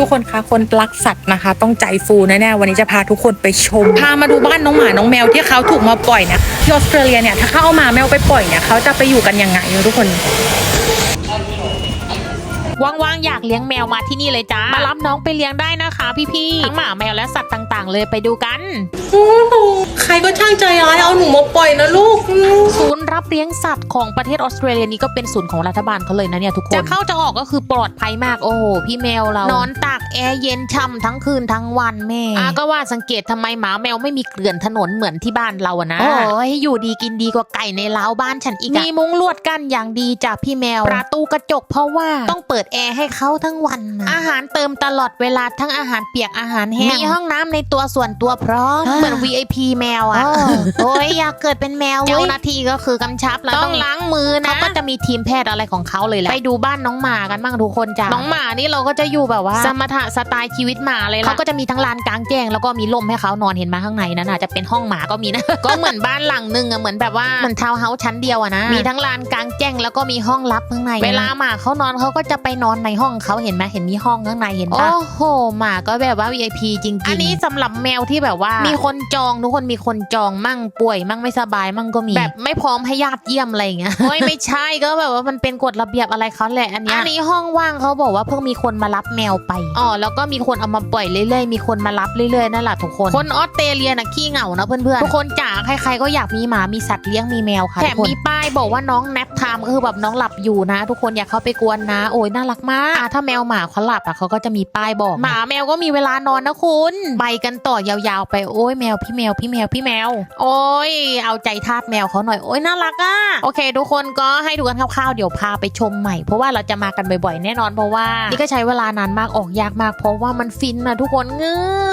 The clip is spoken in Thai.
ทุกคนคะคนรักสัตว์นะคะ ต้องใจฟูแน่ๆวันนี้จะพาทุกคนไปชมพามาดูบ้านน้องหมาน้องแมวที่เขาถูกมาปล่อยเนี่ยที่ออสเตรเลียเนี่ยถ้าเขาเอาหมาแมวไปปล่อยเนี่ยเขาจะไปอยู่กันยังไงทุกคนว่างๆ อยากเลี้ยงแมวมาที่นี่เลยจ้า มารับน้องไปเลี้ยงได้นะคะ พี่ๆ ทั้งหมาแมวและสัตว์ต่างๆ เลยไปดูกัน ใครก็ช่างใจร้ายเอาหนูมาปล่อยนะลูก ศูนย์รับ เลี้ยงสัตว์ของประเทศออสเตรเลียนี้ก็เป็นศูนย์ของรัฐบาลเขาเลยนะเนี่ยทุกคน จะเข้าจะออกก็คือปลอดภัยมากโอ้โหพี่แมวเรานอนตากแอร์เย็นช่ำทั้งคืนทั้งวันแม่อาก็ว่าสังเกตทำไมหมาแมวไม่มีเกลื่อนถนนเหมือนที่บ้านเราอะนะโอ้ยอยู่ดีกินดีกว่าไก่ในเล้าบ้านฉันอีกมีมุ้งลวดกั้นอย่างดีจากพี่แมวประตูกระจกเพราะว่าต้องเปิดแอร์ให้เขาทั้งวันนะอาหารเติมตลอดเวลาทั้งอาหารเปียกอาหารแห้งมีห้องน้ำในตัวส่วนตัวพร้อมเหมือน VIP แมวอะโอ้ยอยากเกิดเป็นแมวเจ้าหน้าที่ก็คือกำชับแล้วต้องล้างมือนะเขาก็จะมีทีมแพทย์อะไรของเขาเลยแหละไปดูบ้านน้องหมากันบ้างทุกคนจ้ะน้องหมานี่เราก็จะอยู่แบบว่า สมถะสไตล์ชีวิตหมาเลยเขาก็จะมีทั้งลานกลางแจ้งแล้วก็มีร่มให้เขานอนเห็นมาข้างในนั้นน่ะจะเป็นห้องหมาก็มีนะก็เหมือนบ้านหลังหนึงอะเหมือนแบบว่าเหมือนทาวน์เฮาส์ชั้นเดียวอะนะมีทั้งลานกลางแจ้งแล้วก็มีห้องลับข้างใน เวลาหมาเขานอนเขาก็จะไปนอนในห้องเขาเห็นไหมเห็นมีห้องข้างในเห็นปะโอ้โหหมาก็แบบว่า VIP จริงๆอันนี้สำหรับแมวที่แบบว่า มีคนจองทุกคนมีคนจองมั่งป่วยมั่งไม่สบายมั่งก็มีแบบไม่พร้อมให้ญาติเยี่ยมอะไรอย่างเงี้ยโอ้ยไม่ใช่ก็แบบว่ามันเป็นกฎระเบียบอะไรเขาแหละอันเนี้ยอันนี้ห้องว่างเขาบอกว่าเพิ่งมีคนมารับแมวไปอ๋อแล้วก็มีคนเอามาปล่อยเรื่อยๆมีคนมารับเรื่อยๆนั่นแหละทุกคนคนออสเตรเลียน่ะขี้เหงานะเพื่อนๆทุกคนจ๋าใครๆก็อยากมีหมามีสัตว์เลี้ยงมีแมวค่ะแถมมีป้ายบอกว่าน้องแนปไทม์ก็คือแบบน้องหลับอยู่นะ ทุกคนอย่าเข้าไปกวนนะ โอ้ยน่ารักมากอะถ้าแมวหมาเขาหลับอะเขาก็จะมีป้ายบอก หมาแมวก็มีเวลานอนนะคุณไปกันต่อยาวๆไปโอ้ยแมวพี่แมวพี่แมวพี่แมว โอ้ยเอาใจทาสแมวเขาหน่อยโอ้ยน่ารักอะโอเค ทุกคนก็ให้ดูกันคร่าวๆ เดี๋ยวพาไปชมใหม่ เพราะว่าเราจะมากันบ่อยๆ แน่นอนเพราะว่า นี่ก็ใช้เวลานานมากออกยากมาก เพราะว่ามันฟินนะทุกคนเงือ